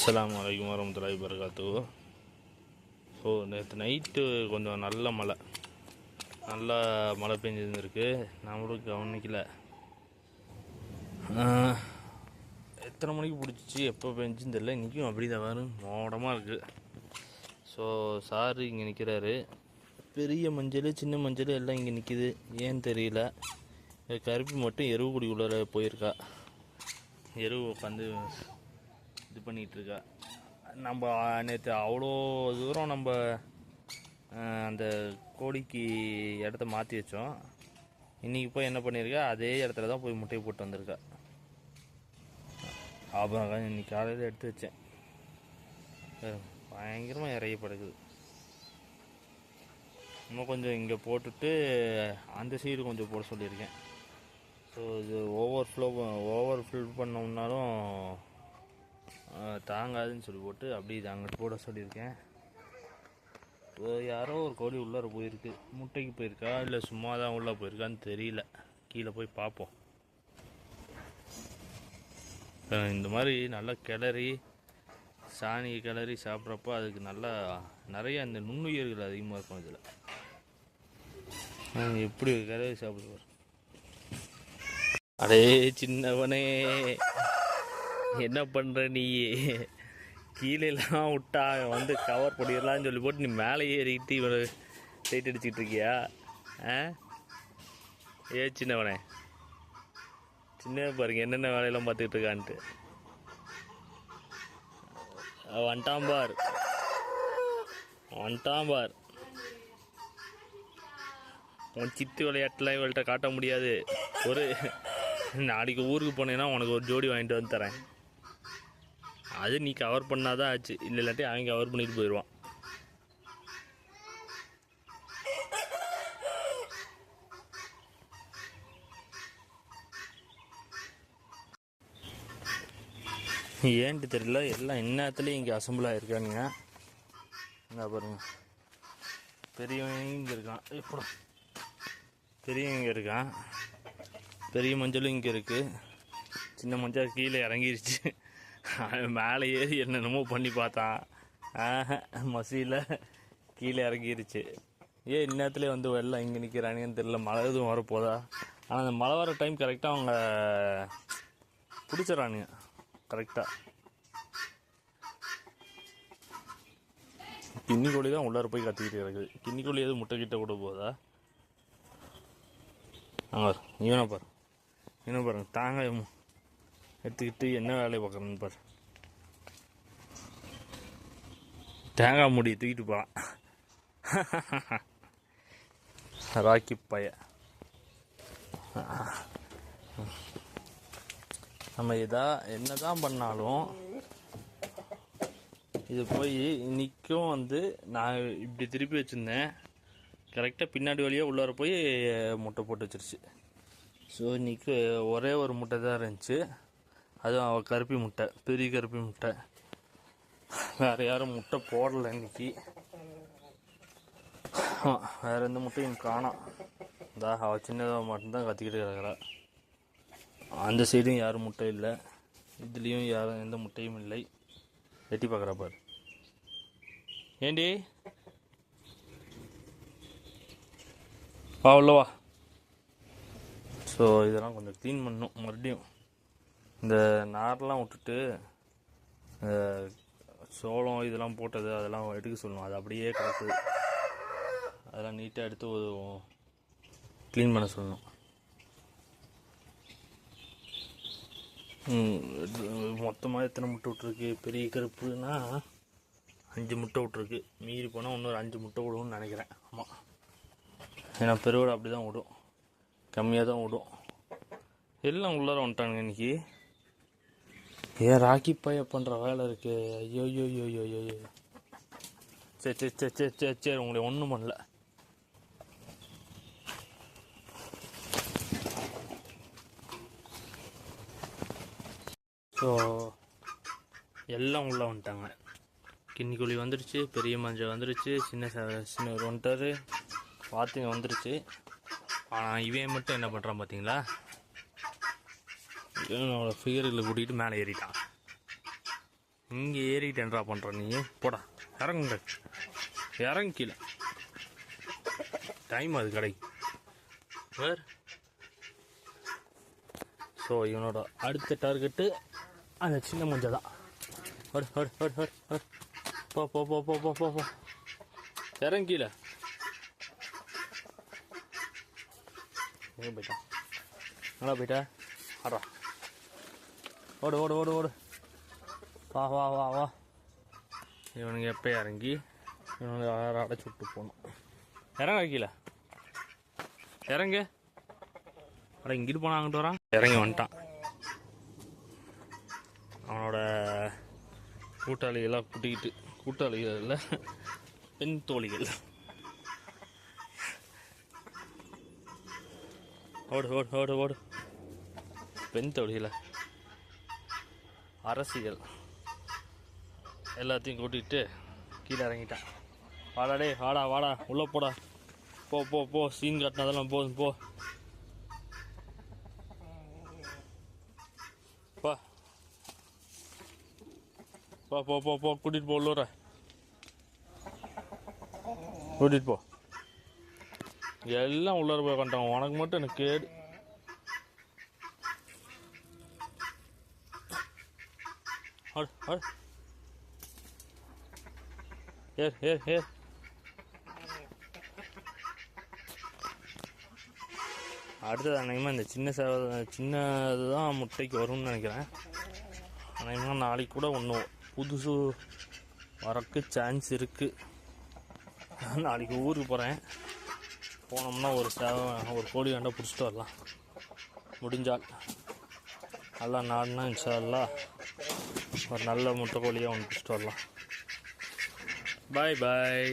அஸ்லாம் அலைக்கும் வரமத்துலாய் வரகாத்து ஸோ நேற்று நைட்டு கொஞ்சம் நல்ல மழை. நல்லா மழை பெஞ்சிருந்துருக்கு. நம்மளும் கவனிக்கல. எத்தனை மணிக்கு பிடிச்சிச்சு எப்போ பெஞ்சுன்னு தெரியல. இன்றைக்கும் அப்படி தான் வரும் மோடமாக இருக்குது ஸோ சார் இங்கே நிற்கிறாரு பெரிய மஞ்சள் சின்ன மஞ்சள் எல்லாம் இங்கே நிற்கிது ஏன்னு தெரியல. கருப்பி மட்டும் எருவு குடி உள்ளார போயிருக்கா. எருவு உட்காந்து இது பண்ணிகிட்ருக்கா நம்ம நேற்று அவ்வளோ தூரம் நம்ம அந்த கோழிக்கு இடத்த மாற்றி வச்சோம். இன்றைக்கி போய் என்ன பண்ணியிருக்கா அதே இடத்துல தான் போய் முட்டையை போட்டு வந்திருக்கா. அப்புறம் இன்னைக்கு காலையில் எடுத்து வச்சேன். பயங்கரமாக இறைய படுக்குது. இன்னும் கொஞ்சம் இங்கே போட்டுட்டு அந்த சைடு கொஞ்சம் போட சொல்லியிருக்கேன். ஸோ இது ஓவர் ஃப்ளோ ஓவர் ஃபில் பண்ணோம்னாலும் தாங்காதுன்னு சொல்லி போட்டு அப்படியே இது அங்கிட்டு போட சொல்லியிருக்கேன். யாரோ ஒரு கோழி உள்ளார போயிருக்கு. முட்டைக்கு போயிருக்கா? இல்லை சும்மா தான் உள்ளே போயிருக்கான்னு தெரியல. கீழே போய் பார்ப்போம். ஆஹ், இந்த மாதிரி நல்லா கிளறி சாணியை கிளறி சாப்பிட்றப்போ அதுக்கு நல்லா நிறைய அந்த நுண்ணுயிர்கள் அதிகமாக இருக்கும் இதில். எப்படி கிளறி சாப்பிடுவார்? அடே சின்னவனே. என்ன பண்ணுற நீ? கீழேலாம் விட்டா அவன் வந்து கவர் பண்ணிடலாம்னு சொல்லி போட்டு நீ மேலே ஏறிக்கிட்டு இவனை லைட் அடிச்சுக்கிட்டு இருக்கியா? ஆ? ஏ சின்னவனே. சின்ன பாருங்க என்னென்ன வேலையெல்லாம் பார்த்துக்கிட்டு இருக்கான்ட்டு. அவன் வந்துட்டான் பார். வந்துட்டான் பார். உன் சித்து விளையாட்டுலாம் இவள்கிட்ட காட்ட முடியாது. ஒரு நாளைக்கு ஊருக்கு போனேன்னா உனக்கு ஒரு ஜோடி வாங்கிட்டு வந்து தரேன். அது நீ கவர் பண்ணாதான் ஆச்சு. இல்லை இல்லாட்டி அவன் கவர் பண்ணிட்டு போயிடுவான் ஏன்ட்டு தெரியல எல்லாம் எல்லாத்துலேயும் இங்கே அசம்பிள் ஆகிருக்கானுங்க என்ன பாருங்க. பெரியவன் இங்கே இருக்கான். எப்படா பெரியவன் இங்கே இருக்கான். பெரிய மஞ்சளும் இங்கே இருக்குது சின்ன மஞ்சள் கீழே இறங்கிருச்சு. மேலே ஏறி என்னென்னமோ பண்ணி பார்த்தான். ஆஹா மசியில் கீழே இறங்கிருச்சு. ஏன் இந்நேரத்துலேயே வந்து வெள்ளம் இங்கே நிற்கிறானுங்கன்னு தெரில மழை எதுவும் வரப்போதா? ஆனால் அந்த மழை வர டைம் கரெக்டாக அவங்க பிடிச்சிடறானுங்க கரெக்டாக கிண்ணிக்கோழி தான் உள்ளார போய் கத்திக்கிட்டு இருக்குது. கிண்ணிக்கோழி எதுவும் முட்டை கிட்ட கூட போதா? அங்கே இவனை பாரு. இவனை பாருங்க. தாங்க எடுத்துக்கிட்டு என்ன வேலையை பார்க்குறேன்னு பாரு. தேங்காய் மூடி தூக்கிட்டு போகலாம் ராக்கி பைய. நம்ம இதாக என்ன தான் பண்ணாலும் இது போய் இன்னைக்கும் வந்து நான் இப்படி திருப்பி வச்சுருந்தேன். கரெக்டாக பின்னாடி வழியாக உள்ளார போய் முட்டை போட்டு வச்சிருச்சு. ஸோ இன்னைக்கு ஒரே ஒரு முட்டை தான் இருந்துச்சு. அதுவும் அவள் கருப்பி முட்டை பெரிய கருப்பி முட்டை. வேறு யாரும் முட்டை போடலை இன்னைக்கு. வேறு வேற எந்த முட்டையும் காணோம். இந்தா அவள் சின்னதாக மட்டும்தான் கத்திக்கிட்டு கிடக்கிறா. அந்த சைடும் யாரும் முட்டை இல்லை. இதுலேயும் யாரும் எந்த முட்டையும் இல்லை. எட்டி பார்க்குறா பாரு. ஏண்டி? வா உள்ளவா ஸோ இதெல்லாம் கொஞ்சம் க்ளீன் பண்ணும் மறுபடியும் இந்த நார்லாம் விட்டுட்டு இந்த சோளம் இதெல்லாம் போட்டது அதெல்லாம் எடுக்க சொல்லணும் அது அப்படியே கிடக்குது அதெல்லாம் நீட்டாக எடுத்து க்ளீன் பண்ண சொல்லணும் மொத்தமாக எத்தனை முட்டை விட்ருக்கு பெரிய கருப்புனா அஞ்சு முட்டை விட்ருக்கு மீறி போனால் இன்னொரு அஞ்சு முட்டை விடும்னு நினைக்கிறேன். ஆமாம் ஏன்னா பெருவிட அப்படி தான் விடும் கம்மியாக தான் விடும் எல்லாம் உள்ளார வந்துட்டானுங்க இன்றைக்கி ஏன் ராக்கி பைய பண்ணுற வேலை இருக்கு. ஐயோ ஐயோ ஐயோ ஐயோ ஐயோ ஐயோ. சரி சரி சரி சரி சரி சரி உங்களை ஒன்றும் பண்ணல. ஸோ எல்லாம் உள்ளே வந்துட்டாங்க. கிண்ணிக்குழி வந்துருச்சு பெரிய மஞ்சள் வந்துருச்சு சின்ன சின்ன ஒரு வந்துட்டாரு வாத்துங்க வந்துருச்சு. ஆனால் இவன் மட்டும் என்ன பண்ணுறான் பார்த்தீங்களா இவனோட ஃபிகரில் கூட்டிகிட்டு மேலே ஏறிட்டான். இங்கே ஏறிட்டு என்னடா பண்ணுற நீ. போடா இறங்குங்க. இறங்கு கீழே டைம் அது கடை. வேர் ஸோ இவனோட அடுத்த டார்கெட்டு அந்த சின்ன மஞ்சள் தான். ஹட் ஹட் ஹட் ஹட் ஹட் போ போ போ போ போ போ போ. இறங்கு கீழே போயிட்டான் நல்லா போயிட்டா? அடா ஓடு ஓடு ஓடு ஓடு. வா வா வா வா. இவனுங்க எப்போ இறங்கி? இவனுங்க யாரை அடைச்சி போகணும் இறங்க வைக்கல இறங்க. அட இங்கிட்டு போனா அங்கிட்டு வரான். இறங்கி வந்துட்டான். அவனோட கூட்டாளிகளாக கூட்டிக்கிட்டு கூட்டாளிகள் இல்லை பெண் தோழிகள். ஓடு ஓடு ஓடு ஓடு. பெண் தோழிகளை? அரசியல். எல்லாத்தையும் கூட்டிகிட்டு கீழே இறங்கிட்டான். வாடாடே வாடா வாடா உள்ளே போடா. போ போ போ சீன் கட்டினதெல்லாம் போதும் போ. பா. போ போ போ போ கூட்டிகிட்டு போ உள்ளூர. கூட்டிகிட்டு போ. எல்லாம் உள்ளார போய் உட்காந்துட்டாங்க உனக்கு மட்டும் எனக்கு கேடு. Hold, hold. Here, here, here. அடுத்தது அநேகமாக இந்த சின்ன சேவை சின்னது தான் முட்டைக்கு வரும்னு நினைக்கிறேன். அநேகமாக நாளைக்கு கூட ஒன்று புதுசு வரக்கு சான்ஸ் இருக்குது நாளைக்கு ஊருக்கு போகிறேன் போனோம்னா ஒரு சேவை ஒரு கோழி வேண்டாம் பிடிச்சிட்டு வரலாம். முடிஞ்சால். நல்லா நாடினா இன்ஷா ஒரு நல்ல முட்டைக்கோழியாக ஒன்று பிடிச்சிட்டு வரலாம். பாய் பாய்